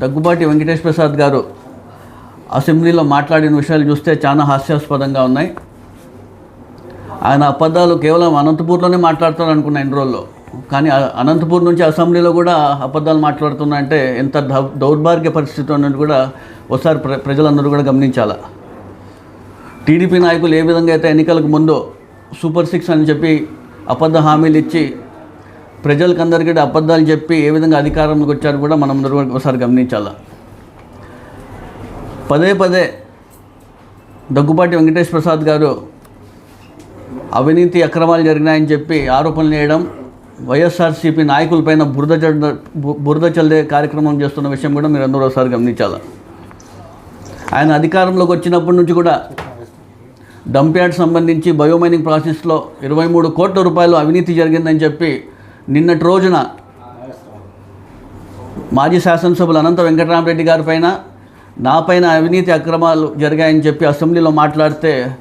దగ్గుబాటి వెంకటేష్ ప్రసాద్ గారు అసెంబ్లీలో మాట్లాడిన విషయాలు చూస్తే చాలా హాస్యాస్పదంగా ఉన్నాయి. ఆయన అబద్ధాలు కేవలం అనంతపూర్లోనే మాట్లాడతారు అనుకున్న ఎన్ని రోజుల్లో. కానీ అనంతపూర్ నుంచి అసెంబ్లీలో కూడా అబద్ధాలు మాట్లాడుతున్నాయంటే ఎంత దౌర్భాగ్య పరిస్థితి ఉన్నది కూడా ఒకసారి ప్ర ప్రజలందరూ కూడా గమనించాలా. టీడీపీ నాయకులు ఏ విధంగా అయితే ఎన్నికలకు ముందు సూపర్ సిక్స్ అని చెప్పి అబద్ధ హామీలు ఇచ్చి ప్రజలకు అందరికీ అబద్ధాలు చెప్పి ఏ విధంగా అధికారంలోకి వచ్చారు కూడా మనం ఒకసారి గమనించాలా. పదే పదే దగ్గుపాటి వెంకటేష్ ప్రసాద్ గారు అవినీతి అక్రమాలు జరిగినాయని చెప్పి ఆరోపణలు చేయడం వైఎస్ఆర్సీపీ నాయకులపైన బురద చల్ల బు- బురద చల్లే కార్యక్రమం చేస్తున్న విషయం కూడా మీరు అందరూ ఒకసారి గమనించాలి. ఆయన అధికారంలోకి వచ్చినప్పటి నుంచి కూడా డంప్ యార్డ్ సంబంధించి బయోమైనింగ్ ప్రాసెస్లో ఇరవై మూడు కోట్ల రూపాయలు అవినీతి జరిగిందని చెప్పి నిన్నటి రోజున మాజీ శాసనసభ్యులు అనంత వెంకటరామరెడ్డి గారి పైన నా పైన అవినీతి అక్రమాలు జరిగాయని చెప్పి అసెంబ్లీలో మాట్లాడితే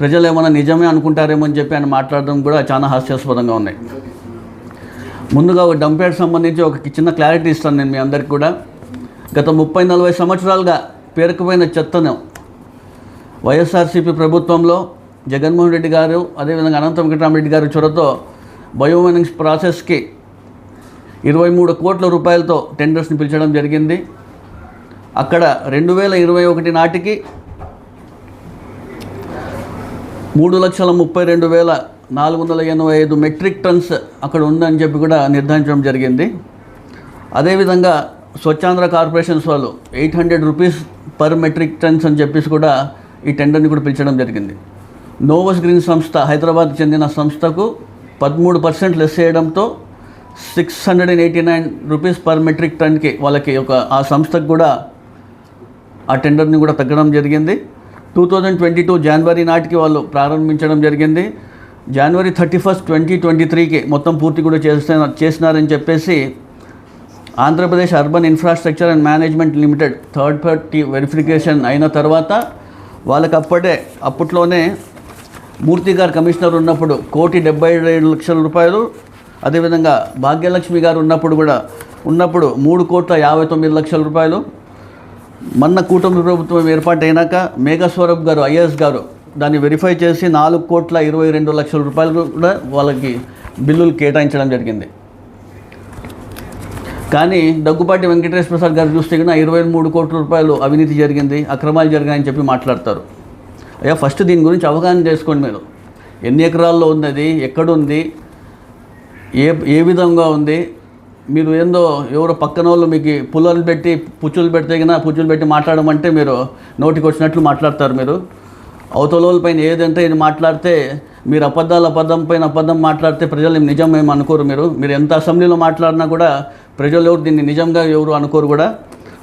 ప్రజలు ఏమైనా నిజమే అనుకుంటారేమో అని చెప్పి ఆయన మాట్లాడడం కూడా చాలా హాస్యాస్పదంగా ఉన్నాయి. ముందుగా ఒక డంప్ సంబంధించి ఒక చిన్న క్లారిటీ ఇస్తాను నేను మీ అందరికి కూడా. గత ముప్పై నలభై సంవత్సరాలుగా పేరుకుపోయిన చెత్తను వైఎస్ఆర్సీపీ ప్రభుత్వంలో జగన్మోహన్ రెడ్డి గారు అదేవిధంగా అనంత వెంకటరామరెడ్డి గారి చొరతో బయోమైనింగ్స్ ప్రాసెస్కి ఇరవై మూడు కోట్ల రూపాయలతో టెండర్స్ని పిలిచడం జరిగింది. అక్కడ రెండు వేల ఇరవై ఒకటి నాటికి మూడు లక్షల ముప్పై రెండు వేల నాలుగు వందల ఎనభై ఐదు మెట్రిక్ టన్స్ అక్కడ ఉందని చెప్పి కూడా నిర్ధారించడం జరిగింది. అదేవిధంగా స్వచ్ఛాంధ్ర కార్పొరేషన్స్ వాళ్ళు eight hundred rupees per metric tons అని చెప్పేసి కూడా ఈ టెండర్ని కూడా పిలిచడం జరిగింది. నోవస్ గ్రీన్ సంస్థ హైదరాబాద్ చెందిన సంస్థకు పదమూడు పర్సెంట్ లెస్ చేయడంతో six hundred and eighty nine rupees per metric టన్కి వాళ్ళకి ఒక ఆ సంస్థకు కూడా ఆ టెండర్ని కూడా తగ్గడం జరిగింది. టూ థౌజండ్ ట్వంటీ టూ జనవరి నాటికి వాళ్ళు ప్రారంభించడం జరిగింది. జనవరి థర్టీ ఫస్ట్ ట్వంటీ ట్వంటీ త్రీకి మొత్తం పూర్తి కూడా చేసిన చేసినారని చెప్పేసి Andhra Pradesh urban infrastructure and management limited third party verification అయిన తర్వాత వాళ్ళకి అప్పటే అప్పట్లోనే మూర్తి గారు కమిషనర్ ఉన్నప్పుడు కోటి డెబ్బై ఏడు లక్షల రూపాయలు అదేవిధంగా భాగ్యలక్ష్మి గారు ఉన్నప్పుడు కూడా ఉన్నప్పుడు మూడు కోట్ల యాభై తొమ్మిది లక్షల రూపాయలు. మన్న కూటమి ప్రభుత్వం ఏర్పాటైనాక మేఘస్వరూప్ గారు ఐఏఎస్ గారు దాన్ని వెరిఫై చేసి నాలుగు కోట్ల ఇరవై రెండు లక్షల రూపాయలు కూడా వాళ్ళకి బిల్లులు కేటాయించడం జరిగింది. కానీ దగ్గుపాటి వెంకటేశ్వర ప్రసాద్ గారు చూస్తే కన్నా ఇరవై మూడు కోట్ల రూపాయలు అవినీతి జరిగింది అక్రమాలు జరిగాయని చెప్పి మాట్లాడతారు. అయ్యా ఫస్ట్ దీని గురించి అవగాహన చేసుకోండి మీరు. ఎన్ని ఎకరాల్లో ఉంది అది ఎక్కడుంది ఏ ఏ విధంగా ఉంది మీరు ఏందో ఎవరో పక్కన వాళ్ళు మీకు పుల్లలు పెట్టి పుచ్చులు పెడితేగినా పుచ్చులు పెట్టి మాట్లాడమంటే మీరు నోటికి వచ్చినట్లు మాట్లాడతారు మీరు. అవతల వాళ్ళ పైన ఏదంటే ఇది మాట్లాడితే మీరు అబద్ధాలు అబద్ధం పైన అబద్ధం మాట్లాడితే ప్రజలు నిజం ఏమి అనుకోరు మీరు. మీరు ఎంత అసెంబ్లీలో మాట్లాడినా కూడా ప్రజలు ఎవరు దీన్ని నిజంగా ఎవరు అనుకోరు కూడా.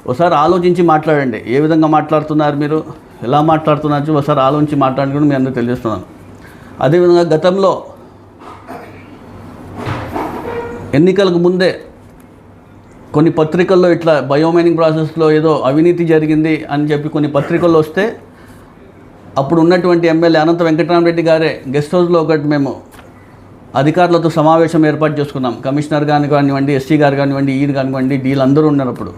ఒకసారి ఆలోచించి మాట్లాడండి ఏ విధంగా మాట్లాడుతున్నారు మీరు. ఎలా మాట్లాడుతున్నా ఒకసారి ఆలోచించి మాట్లాడి కూడా మీ అందరూ తెలియజేస్తున్నాను. అదేవిధంగా గతంలో ఎన్నికలకు ముందే కొన్ని పత్రికల్లో ఇట్లా బయోమైనింగ్ ప్రాసెస్లో ఏదో అవినీతి జరిగింది అని చెప్పి కొన్ని పత్రికల్లో వస్తే అప్పుడు ఉన్నటువంటి ఎమ్మెల్యే అనంత వెంకటరామరెడ్డి గారే గెస్ట్ హౌస్లో ఒకటి మేము అధికారులతో సమావేశం ఏర్పాటు చేసుకున్నాం. కమిషనర్ గాని కానివ్వండి ఎస్సీ గారు కానివ్వండి ఈయన కానివ్వండి డీలు అందరూ ఉన్నారు అప్పుడు.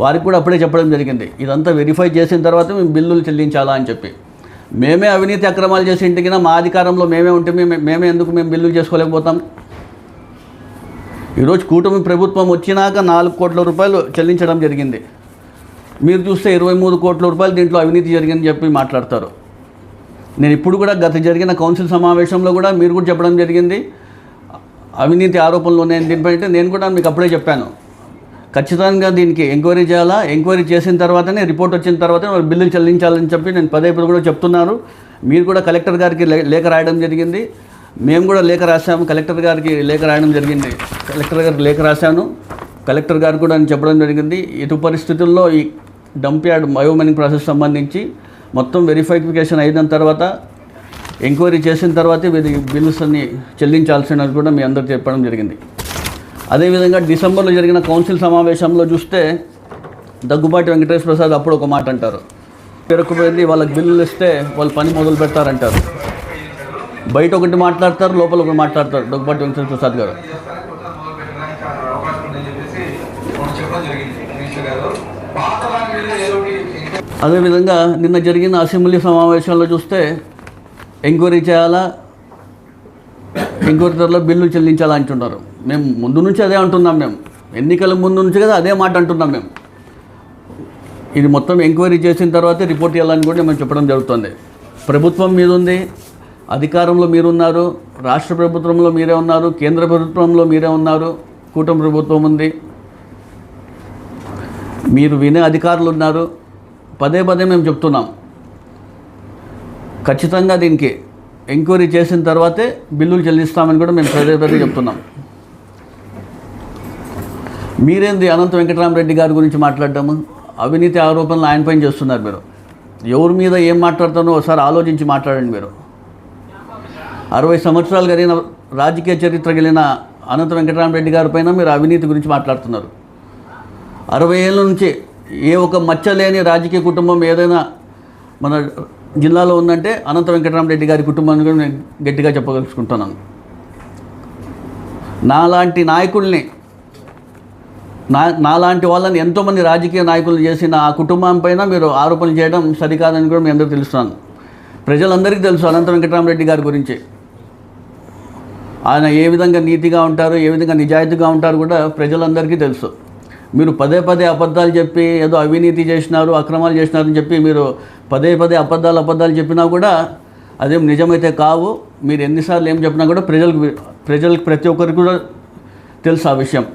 వారికి కూడా అప్పుడే చెప్పడం జరిగింది. ఇదంతా వెరిఫై చేసిన తర్వాత మేము బిల్లులు చెల్లించాలా అని చెప్పి. మేమే అవినీతి అక్రమాలు చేసి ఇంటికినా మా అధికారంలో మేమే ఉంటే మేము మేమే ఎందుకు మేము బిల్లులు చేసుకోలేకపోతాం? ఈరోజు కూటమి ప్రభుత్వం వచ్చినాక నాలుగు కోట్ల రూపాయలు చెల్లించడం జరిగింది. మీరు చూస్తే ఇరవై మూడు కోట్ల రూపాయలు దీంట్లో అవినీతి జరిగిందని చెప్పి మాట్లాడతారు. నేను ఇప్పుడు కూడా గత జరిగిన కౌన్సిల్ సమావేశంలో కూడా మీరు కూడా చెప్పడం జరిగింది. అవినీతి ఆరోపణలు ఉన్నాయని దీనిపై అంటే నేను కూడా మీకు అప్పుడే చెప్పాను. ఖచ్చితంగా దీనికి ఎంక్వైరీ చేయాలా? ఎంక్వైరీ చేసిన తర్వాతనే రిపోర్ట్ వచ్చిన తర్వాతనే వాళ్ళు బిల్లులు చెల్లించాలని చెప్పి నేను పదే పదే కూడా చెప్తున్నాను మీరు కూడా కలెక్టర్ గారికి లే- లేఖ రాయడం జరిగింది. మేము కూడా లేఖ రాశాము. కలెక్టర్ గారికి లేఖ రాయడం జరిగింది. కలెక్టర్ గారికి లేఖ రాశాను. కలెక్టర్ గారు కూడా నేను చెప్పడం జరిగింది. ఇటు పరిస్థితుల్లో ఈ డంప్ యార్డ్ బయోమైనింగ్ ప్రాసెస్ సంబంధించి మొత్తం వెరిఫైఫికేషన్ అయిన తర్వాత ఎంక్వైరీ చేసిన తర్వాతే వీరి బిల్లుస్ అన్ని చెల్లించాల్సినది కూడా మీ అందరికి చెప్పడం జరిగింది. అదేవిధంగా డిసెంబర్లో జరిగిన కౌన్సిల్ సమావేశంలో చూస్తే దగ్గుబాటి వెంకటేశ్వర ప్రసాద్ అప్పుడు ఒక మాట అంటారు. పెరుకుపోయింది వాళ్ళకి బిల్లులు ఇస్తే వాళ్ళు పని మొదలు పెడతారంటారు. బయట ఒకటి మాట్లాడతారు లోపల ఒకటి మాట్లాడతారు దగ్గుబాటి వెంకటేశ్వర ప్రసాద్ గారు. అదేవిధంగా నిన్న జరిగిన అసెంబ్లీ సమావేశంలో చూస్తే ఎంక్వైరీ చేయాలా ఎంక్వైరీ త్వరలో బిల్లు చెల్లించాలా అంటున్నారు. మేము ముందు నుంచి అదే అంటున్నాం మేము. ఎన్నికల ముందు నుంచి కదా అదే మాట అంటున్నాం మేము. ఇది మొత్తం ఎంక్వైరీ చేసిన తర్వాతే రిపోర్ట్ ఇవ్వాలని కూడా మేము చెప్పడం జరుగుతుంది. ప్రభుత్వం మీద ఉంది అధికారంలో మీరున్నారు రాష్ట్ర ప్రభుత్వంలో మీరే ఉన్నారు కేంద్ర ప్రభుత్వంలో మీరే ఉన్నారు కూటమి ప్రభుత్వం ఉంది. మీరు వినే అధికారులు ఉన్నారు. పదే పదే మేము చెప్తున్నాం. ఖచ్చితంగా దీనికి ఎంక్వైరీ చేసిన తర్వాతే బిల్లులు చెల్లిస్తామని కూడా మేము పదే పదే చెప్తున్నాం. మీరేంది అనంత వెంకటరామరెడ్డి గారి గురించి మాట్లాడటము అవినీతి ఆరోపణలు ఆయన పైన చేస్తున్నారు మీరు. ఎవరి మీద ఏం మాట్లాడతానో ఒకసారి ఆలోచించి మాట్లాడండి మీరు. అరవై సంవత్సరాలు కలిగిన రాజకీయ చరిత్ర కలిగిన అనంత వెంకటరామరెడ్డి గారి పైన మీరు అవినీతి గురించి మాట్లాడుతున్నారు. అరవై ఏళ్ళ నుంచి ఏ ఒక మచ్చ లేని రాజకీయ కుటుంబం ఏదైనా మన జిల్లాలో ఉందంటే అనంత వెంకటరామరెడ్డి గారి కుటుంబాన్ని కూడా నేను గట్టిగా చెప్పగలుచుకుంటున్నాను నాలాంటి నాయకుల్ని నా నాలాంటి వాళ్ళని ఎంతోమంది రాజకీయ నాయకులు చేసిన ఆ కుటుంబం పైన మీరు ఆరోపణలు చేయడం సరికాదని కూడా మీ అందరికీ తెలుస్తున్నాను. ప్రజలందరికీ తెలుసు అనంత వెంకటరామరెడ్డి గారి గురించి. ఆయన ఏ విధంగా నీతిగా ఉంటారు ఏ విధంగా నిజాయితీగా ఉంటారు కూడా ప్రజలందరికీ తెలుసు. మీరు పదే పదే అబద్ధాలు చెప్పి ఏదో అవినీతి చేసినారు అక్రమాలు చేసినారని చెప్పి మీరు పదే పదే అబద్ధాలు అబద్ధాలు చెప్పినా కూడా అదేం నిజమైతే కావు. మీరు ఎన్నిసార్లు ఏం చెప్పినా కూడా ప్రజలకు ప్రజలకు ప్రతి ఒక్కరికి కూడా తెలుసు ఆ విషయం.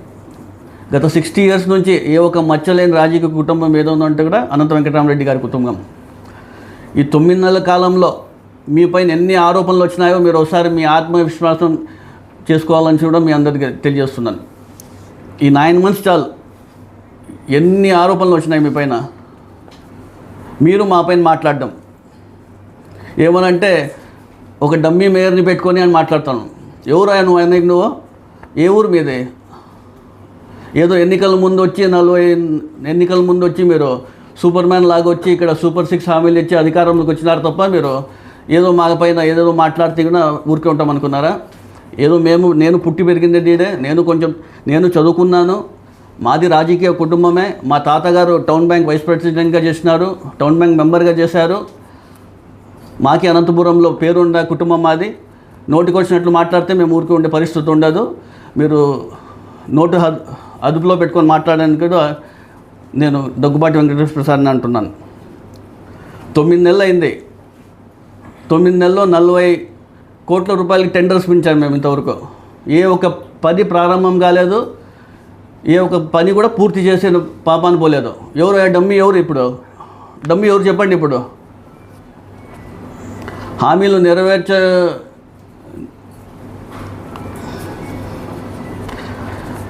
గత సిక్స్టీ ఇయర్స్ నుంచి ఏ ఒక మచ్చలేని రాజకీయ కుటుంబం ఏదో ఉందంటే కూడా అనంత వెంకటరామరెడ్డి గారి కుటుంబం. ఈ తొమ్మిది నెలల కాలంలో మీ పైన ఎన్ని ఆరోపణలు వచ్చినాయో మీరు ఒకసారి మీ ఆత్మవిశ్వాసం చేసుకోవాలని కూడా మీ అందరికీ తెలియజేస్తున్నాను. ఈ నైన్ మంత్స్ చాలు ఎన్ని ఆరోపణలు వచ్చినాయి మీ పైన? మీరు మా పైన మాట్లాడడం. ఏమనంటే ఒక డమ్మీ మేయర్ని పెట్టుకొని అని మాట్లాడతాను. ఎవరు ఆయన? నువ్వు నువ్వు? ఏ ఊరు మీదే? ఏదో ఎన్నికల ముందు వచ్చి నలభై ఎన్నికల ముందు వచ్చి మీరు సూపర్ మ్యాన్ లాగా వచ్చి ఇక్కడ సూపర్ సిక్స్ హామీలు ఇచ్చి అధికారంలోకి వచ్చినారు తప్ప మీరు ఏదో మా పైన ఏదేదో మాట్లాడితే కూడా ఊరికే ఉంటాం అనుకున్నారా? ఏదో మేము నేను పుట్టి పెరిగింది డీడే నేను కొంచెం నేను చదువుకున్నాను. మాది రాజకీయ కుటుంబమే. మా తాతగారు టౌన్ బ్యాంక్ వైస్ ప్రెసిడెంట్గా చేసినారు టౌన్ బ్యాంక్ మెంబర్గా చేశారు. మాకి అనంతపురంలో పేరున్న కుటుంబం మాది. నోటికి వచ్చినట్లు మాట్లాడితే మేము ఊరికి ఉండే పరిస్థితి ఉండదు. మీరు నోటు అదుపులో పెట్టుకొని మాట్లాడడానికి కూడా నేను దగ్గుబాటి వెంకటేశ్వర ప్రసాద్ని అంటున్నాను. తొమ్మిది నెలలు అయింది తొమ్మిది నెలల్లో నలభై కోట్ల రూపాయలకి టెండర్స్ పిలిచాము మేము ఇంతవరకు. ఏ ఒక పని ప్రారంభం కాలేదు. ఏ ఒక పని కూడా పూర్తి చేసే పాపాన్ని పోలేదు. ఎవరు ఆ ఎవరు ఇప్పుడు? డమ్మి ఎవరు చెప్పండి ఇప్పుడు? హామీలు నెరవేర్చ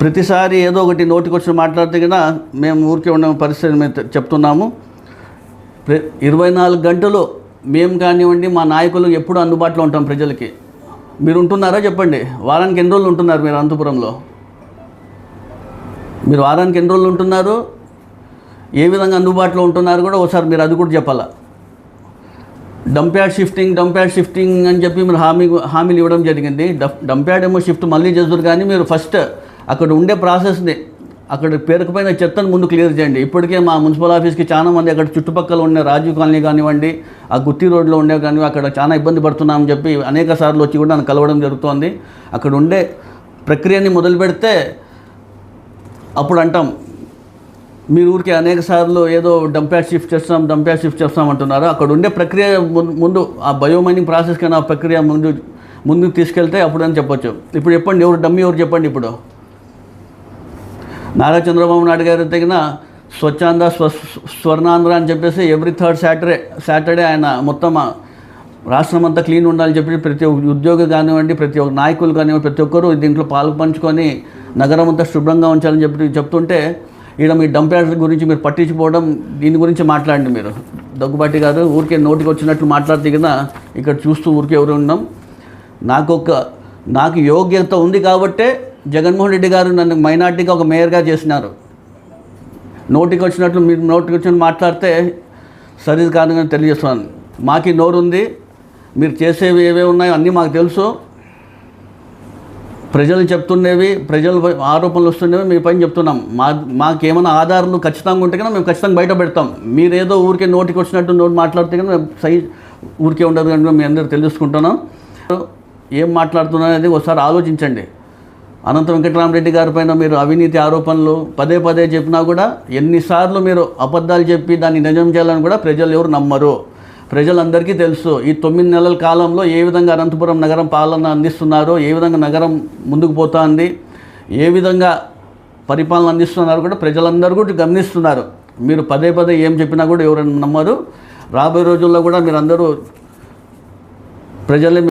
ప్రతిసారి ఏదో ఒకటి నోటికి వచ్చి మాట్లాడితే కదా మేము ఊరికే ఉన్న పరిస్థితి మేము చెప్తున్నాము. ప్ర- ఇరవై నాలుగు గంటలు మేము కానివ్వండి మా నాయకులు ఎప్పుడు అందుబాటులో ఉంటాం ప్రజలకి. మీరు ఉంటున్నారా చెప్పండి. వారానికి ఎన్ని రోజులు ఉంటున్నారు మీరు అనంతపురంలో? మీరు వారానికి ఎన్ని రోజులు ఉంటున్నారు? ఏ విధంగా అందుబాటులో ఉంటున్నారు కూడా ఒకసారి మీరు అది కూడా చెప్పాలా? డంప్యాడ్ షిఫ్టింగ్ డంప్యాడ్ షిఫ్టింగ్ అని చెప్పి మీరు హామీ హామీలు ఇవ్వడం జరిగింది. డంప్- డంప్యాడ్ ఏమో షిఫ్ట్ మళ్ళీ చేస్తారు కానీ మీరు ఫస్ట్ అక్కడ ఉండే ప్రాసెస్ని అక్కడ పేరుకుపోయిన చెత్తను ముందు క్లియర్ చేయండి. ఇప్పటికే మా మున్సిపల్ ఆఫీస్కి చాలా మంది అక్కడ చుట్టుపక్కల ఉండే రాజీవ్ కాలనీ కానివ్వండి ఆ గుత్తి రోడ్లో ఉండే కానీ అక్కడ చాలా ఇబ్బంది పడుతున్నామని చెప్పి అనేక సార్లు వచ్చి కూడా నన్ను కలవడం జరుగుతోంది. అక్కడ ఉండే ప్రక్రియని మొదలు పెడితే అప్పుడు అంటాం మీరు ఊరికి అనేక సార్లు ఏదో డంప్యాడ్ షిఫ్ట్ చేస్తాం డంప్యాడ్ షిఫ్ట్ చేస్తాం అంటున్నారు. అక్కడ ఉండే ప్రక్రియ ముందు ఆ బయోమైనింగ్ ప్రాసెస్ కన్నా ఆ ప్రక్రియ ముందు ముందుకు తీసుకెళ్తే అప్పుడు అని చెప్పొచ్చు. ఇప్పుడు చెప్పండి ఎవరు డమ్మి ఎవరు చెప్పండి ఇప్పుడు? నారా చంద్రబాబు నాయుడు గారు తగిన స్వచ్ఛాంద స్వ స్వర్ణాంధ్ర అని చెప్పేసి ఎవ్రీ థర్డ్ సాటర్డే సాటర్డే ఆయన మొత్తం రాష్ట్రం అంతా క్లీన్ ఉండాలని చెప్పి ప్రతి ఒక్క ఉద్యోగి కానివ్వండి ప్రతి ఒక్క నాయకులు కానివ్వండి ప్రతి ఒక్కరూ దీంట్లో పాలు పంచుకొని నగరం అంతా శుభ్రంగా ఉంచాలని చెప్పి చెప్తుంటే ఈడ మీ డంప్ గురించి మీరు పట్టించుకోవడం దీని గురించి మాట్లాడండి మీరు. దగ్గుబాటి గారు ఊరికే నోటికి వచ్చినట్లు మాట్లాడితే కదా ఇక్కడ చూస్తూ ఊరికే ఎవరు ఉన్నాం. నాకు ఒక నాకు యోగ్యత ఉంది కాబట్టే జగన్మోహన్ రెడ్డి గారు నన్ను మైనార్టీగా ఒక మేయర్గా చేసినారు. నోటికి వచ్చినట్లు మీరు నోటికి వచ్చినట్టు మాట్లాడితే సరిది కాదని తెలియజేస్తున్నాను మాకి నోరు ఉంది మీరు చేసేవి ఏవే ఉన్నాయో అన్నీ మాకు తెలుసు. ప్రజలు చెప్తున్నవి ప్రజలు ఆరోపణలు వస్తున్నవి మీ పైన చెప్తున్నాం. మా మాకేమైనా ఆధారాలు ఖచ్చితంగా ఉంటే కన్నా మేము ఖచ్చితంగా బయట పెడతాం. మీరేదో ఊరికే నోటికి వచ్చినట్టు నోటి మాట్లాడితే కన్నా మేము సై ఊరికే ఉండదు కనుక మీ అందరూ తెలుసుకుంటున్నాం ఏం మాట్లాడుతున్నారు అనేది ఒకసారి ఆలోచించండి. అనంత వెంకటరామరెడ్డి గారి పైన మీరు అవినీతి ఆరోపణలు పదే పదే చెప్పినా కూడా ఎన్నిసార్లు మీరు అబద్ధాలు చెప్పి దాన్ని నిజం చేయాలని కూడా ప్రజలు ఎవరు నమ్మరు. ప్రజలందరికీ తెలుసు ఈ తొమ్మిది నెలల కాలంలో ఏ విధంగా అనంతపురం నగరం పాలన అందిస్తున్నారో ఏ విధంగా నగరం ముందుకు పోతుంది ఏ విధంగా పరిపాలన అందిస్తున్నారో కూడా ప్రజలందరూ కూడా గమనిస్తున్నారు. మీరు పదే పదే ఏం చెప్పినా కూడా ఎవరైనా నమ్మరు. రాబోయే రోజుల్లో కూడా మీరు అందరూ